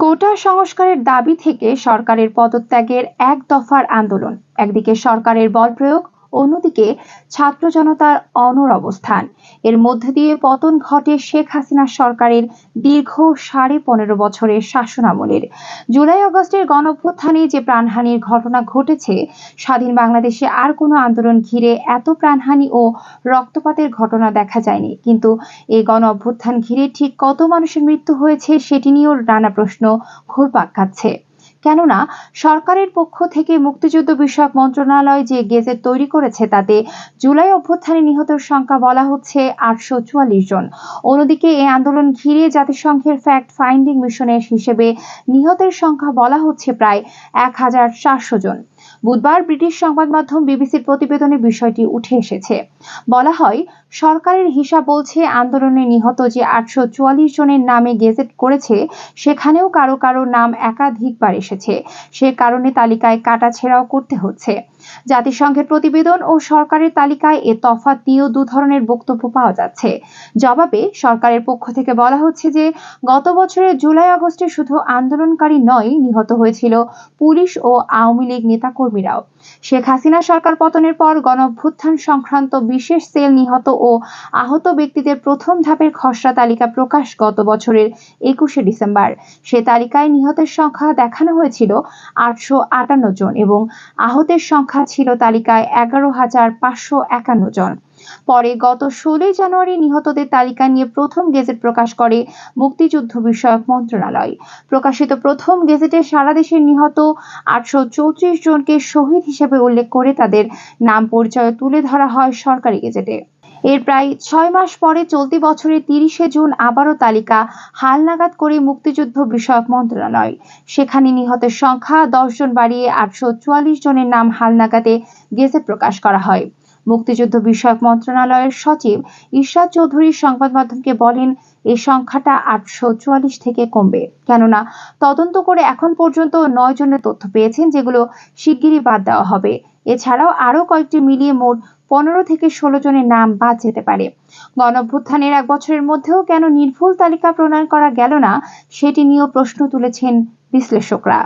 কোটা সংস্কারের দাবি থেকে সরকারের পদত্যাগের এক দফার আন্দোলন। একদিকে সরকারের বল প্রয়োগ অন্যদিকে ছাত্র জনতার অনর অবস্থান। এর মধ্যে দিয়ে পতন ঘটে শেখ হাসিনা সরকারের দীর্ঘ সাড়ে পনেরো বছরের শাসনামলের। জুলাই আগস্টের গণঅভ্যুত্থানে যে প্রাণহানির ঘটনা ঘটেছে, স্বাধীন বাংলাদেশে আর কোনো আন্দোলন ঘিরে এত প্রাণহানি ও রক্তপাতের ঘটনা দেখা যায়নি। কিন্তু এই গণ অভ্যুত্থান ঘিরে ঠিক কত মানুষের মৃত্যু হয়েছে সেটি নিয়েও নানা প্রশ্ন ঘুরপাক খাচ্ছে। কেননা সরকারের পক্ষ থেকে মুক্তিযুদ্ধ বিষয়ক মন্ত্রণালয় যে গেজেট তৈরি করেছে তাতে জুলাই অভ্যুত্থানে নিহতের সংখ্যা বলা হচ্ছে আটশো চুয়াল্লিশ জন। অন্যদিকে এই আন্দোলন ঘিরে জাতিসংঘের ফ্যাক্ট ফাইন্ডিং মিশনের হিসেবে নিহতের সংখ্যা বলা হচ্ছে প্রায় এক হাজার চারশো জন। বুধবার ব্রিটিশ সংবাদ মাধ্যম বিবিসির প্রতিবেদনে বিষয়টি উঠে এসেছে। বলা হয়, সরকারের হিসাব বলছে, আন্দোলনে নিহত যে আটশো চুয়াল্লিশ জনের নামে গেজেট করেছে, সেখানেও কারও কারও নাম একাধিকবার এসেছে। সে কারণে তালিকায় কাটাছেড়াও করতে হচ্ছে। জাতিসংঘের প্রতিবেদন ও সরকারের তালিকায় এ তফাৎ দিয়েও দু ধরনের বক্তব্য পাওয়া যাচ্ছে। জবাবে, সরকারের পক্ষ থেকে বলা হচ্ছে যে, গত বছরের জুলাই আগস্টে শুধু আন্দোলনকারী নয়, নিহত হয়েছিল পুলিশ ও আওয়ামী লীগ নেতাকর্মীরাও শেখ হাসিনা সরকার পতনের পর গণঅভ্যুত্থান সংক্রান্ত বিশেষ সেল নিহত ও আহত ব্যক্তিদের প্রথম ধাপের খসড়া তালিকা প্রকাশ গত বছরের একুশে ডিসেম্বর। সে তালিকায় নিহতের সংখ্যা দেখানো হয়েছিল আটশো আটান্ন জন এবং আহতের সংখ্যা ছিল তালিকায় এগারো হাজার পাঁচশো একান্ন জন। পরে গত ষোলোই জানুয়ারি নিহতদের তালিকা নিয়ে প্রথম গেজেট প্রকাশ করে মুক্তিযুদ্ধ বিষয়ক মন্ত্রণালয়। প্রকাশিত প্রথম গেজেটে সারা দেশের নিহত আটশো চৌত্রিশ জনকে শহীদ হিসেবে উল্লেখ করে তাদের নাম পরিচয় তুলে ধরা হয় সরকারি গেজেটে। এর প্রায় ছয় মাস পরে চলতি বছরের তিরিশে জুন আবারও তালিকা হালনাগাদ করে মুক্তিযুদ্ধ বিষয়ক মন্ত্রণালয়। সেখানে নিহতের সংখ্যা দশ জন বাড়িয়ে আটশো চুয়াল্লিশ জনের নাম হালনাগাদে গেজেট প্রকাশ করা হয়। মুক্তিযুদ্ধ বিষয়ক মন্ত্রণালয়ের সচিব ইশরাত চৌধুরী সংবাদ মাধ্যমকে বলেন এই সংখ্যাটা আটশো চুয়াল্লিশ থেকে কমবে। কেননা, তদন্ত করে এখন পর্যন্ত নয় জনের তথ্য পেয়েছেন, যেগুলো শিগগিরই বাদ দেওয়া হবে। এছাড়াও আরও কয়েকটি মিলিয়ে মোট পনেরো থেকে ষোলো জনের নাম বাদ যেতে পারে। গণঅভ্যুত্থানের এক বছরের মধ্যেও কেন নির্ভুল তালিকা প্রণয়ন করা গেল না, সেটি নিয়েও প্রশ্ন তুলেছেন বিশ্লেষকরা।